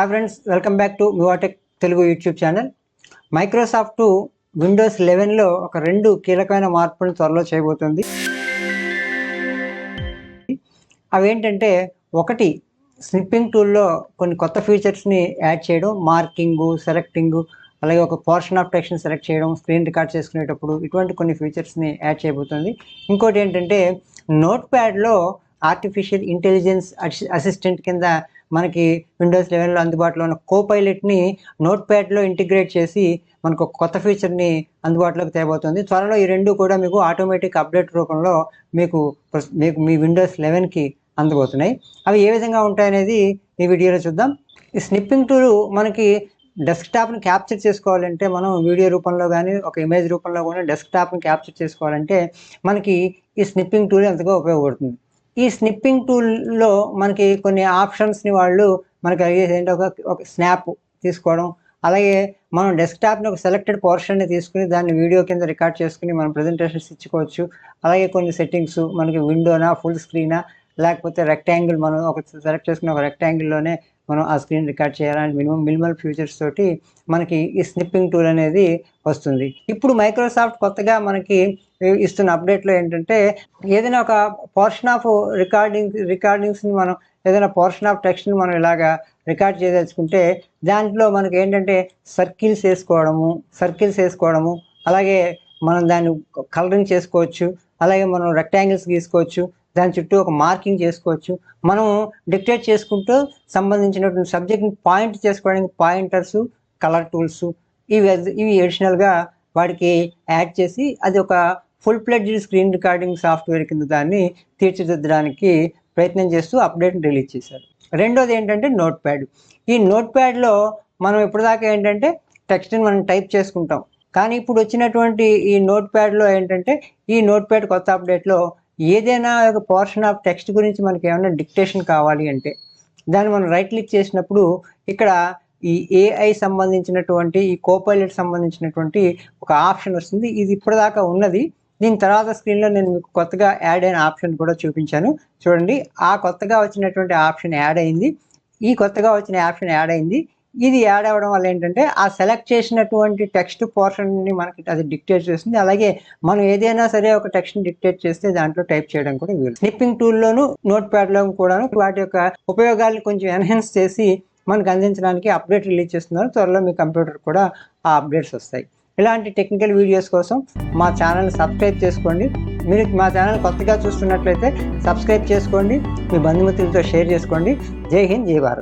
Hi friends welcome back to Mivatech Telugu YouTube channel Microsoft Windows లెవెన్లో ఒక రెండు కీలకమైన మార్పులను త్వరలో చేయబోతుంది. అవేంటంటే ఒకటి స్నిప్పింగ్ టూల్లో కొన్ని కొత్త ఫీచర్స్ని యాడ్ చేయడం మార్కింగు సెలెక్టింగు అలాగే ఒక పోర్షన్ ఆఫ్ టెక్షన్ సెలెక్ట్ చేయడం స్క్రీన్ రికార్డ్ చేసుకునేటప్పుడు ఇటువంటి కొన్ని ఫీచర్స్ని యాడ్ చేయబోతుంది. ఇంకోటి ఏంటంటే నోట్ ప్యాడ్లో ఆర్టిఫిషియల్ ఇంటెలిజెన్స్ అసిస్టెంట్ కింద మనకి విండోస్ లెవెన్లో అందుబాటులో ఉన్న కోపైలెట్ని నోట్ ప్యాడ్లో ఇంటిగ్రేట్ చేసి మనకు కొత్త ఫీచర్ని అందుబాటులోకి తేబోతుంది. త్వరలో ఈ రెండు కూడా మీకు ఆటోమేటిక్ అప్డేట్ రూపంలో మీకు మీకు మీ విండోస్ లెవెన్కి అందబోతున్నాయి. అవి ఏ విధంగా ఉంటాయనేది ఈ వీడియోలో చూద్దాం. ఈ స్నిప్పింగ్ టూల్ మనకి డెస్క్టాప్ని క్యాప్చర్ చేసుకోవాలంటే మనం వీడియో రూపంలో కానీ ఒక ఇమేజ్ రూపంలో కానీ డెస్క్టాప్ని క్యాప్చర్ చేసుకోవాలంటే మనకి ఈ స్నిప్పింగ్ టూల్ ఎంతగా ఉపయోగపడుతుంది? ఈ స్నిప్పింగ్ టూల్లో మనకి కొన్ని ఆప్షన్స్ని వాళ్ళు మనకి అడిగేది ఏంటంటే ఒక ఒక స్నాప్ తీసుకోవడం. అలాగే మనం డెస్క్టాప్ని ఒక సెలెక్టెడ్ పోర్షన్ని తీసుకుని దాన్ని వీడియో కింద రికార్డ్ చేసుకుని మనం ప్రజెంటేషన్స్ ఇచ్చుకోవచ్చు. అలాగే కొన్ని సెట్టింగ్స్ మనకి విండోనా ఫుల్ స్క్రీనా లేకపోతే రెక్టాంగిల్ మనం ఒక సెలెక్ట్ చేసుకున్న ఒక రెక్టాంగిల్లోనే మనం ఆ స్క్రీన్ రికార్డ్ చేయాలని మినిమం మినిమల్ ఫీచర్స్ తోటి మనకి ఈ స్నిప్పింగ్ టూల్ అనేది వస్తుంది. ఇప్పుడు మైక్రోసాఫ్ట్ కొత్తగా మనకి ఇస్తున్న అప్డేట్లో ఏంటంటే ఏదైనా ఒక పోర్షన్ ఆఫ్ రికార్డింగ్ రికార్డింగ్స్ని మనం ఏదైనా పోర్షన్ ఆఫ్ టెక్స్ట్ని మనం ఇలాగా రికార్డ్ చేయదలుచుకుంటే దాంట్లో మనకి ఏంటంటే సర్కిల్స్ వేసుకోవడము సర్కిల్స్ వేసుకోవడము అలాగే మనం దాన్ని కలరింగ్ చేసుకోవచ్చు అలాగే మనం రెక్టాంగిల్స్ గీసుకోవచ్చు దాని చుట్టూ ఒక మార్కింగ్ చేసుకోవచ్చు. మనం డిక్టేట్ చేసుకుంటూ సంబంధించినటువంటి సబ్జెక్ట్ని పాయింట్ చేసుకోవడానికి పాయింటర్స్ కలర్ టూల్స్ ఇవి ఇవి అడిషనల్గా వాడికి యాడ్ చేసి అది ఒక full fledged screen recording software కింద దాన్ని తీర్చిదిద్దడానికి ప్రయత్నం చేస్తూ అప్డేట్ని రిలీజ్ చేశారు. రెండోది ఏంటంటే నోట్ ప్యాడ్ ఈ నోట్ ప్యాడ్లో మనం ఇప్పటిదాకా ఏంటంటే టెక్స్ట్ని మనం టైప్ చేసుకుంటాం. కానీ ఇప్పుడు వచ్చినటువంటి ఈ నోట్ ప్యాడ్లో ఏంటంటే ఈ నోట్ ప్యాడ్ కొత్త అప్డేట్లో ఏదైనా ఒక పోర్షన్ ఆఫ్ టెక్స్ట్ గురించి మనకి ఏమైనా డిక్టేషన్ కావాలి అంటే దాన్ని మనం రైట్ క్లిక్ చేసినప్పుడు ఇక్కడ ఈ ఏఐ సంబంధించినటువంటి ఈ కోపైలట్ సంబంధించినటువంటి ఒక ఆప్షన్ వస్తుంది. ఇది ఇప్పటిదాకా ఉన్నది. దీని తర్వాత స్క్రీన్లో నేను మీకు కొత్తగా యాడ్ అయిన ఆప్షన్ కూడా చూపించాను. చూడండి ఆ కొత్తగా వచ్చినటువంటి ఆప్షన్ యాడ్ అయింది. ఈ కొత్తగా వచ్చిన ఆప్షన్ యాడ్ అయింది. ఇది యాడ్ అవ్వడం వల్ల ఏంటంటే ఆ సెలెక్ట్ చేసినటువంటి టెక్స్ట్ పోర్షన్ని మనకి అది డిక్టేట్ చేస్తుంది. అలాగే మనం ఏదైనా సరే ఒక టెక్స్ట్ని డిక్టేట్ చేస్తే దాంట్లో టైప్ చేయడం కూడా వీలు. స్నిప్పింగ్ టూల్లోను నోట్ ప్యాడ్లో కూడాను వాటి యొక్క ఉపయోగాలను కొంచెం ఎన్హాన్స్ చేసి మనకు అందించడానికి అప్డేట్ రిలీజ్ చేస్తున్నారు. త్వరలో మీ కంప్యూటర్ కూడా ఆ అప్డేట్స్ వస్తాయి. ఇలాంటి టెక్నికల్ వీడియోస్ కోసం మా ఛానల్ సబ్స్క్రైబ్ చేసుకోండి. మీరు మా ఛానల్ కొత్తగా చూస్తున్నట్లయితే సబ్స్క్రైబ్ చేసుకోండి. మీ బంధుమిత్రులతో షేర్ చేసుకోండి. జై హింద్ జై భారత్.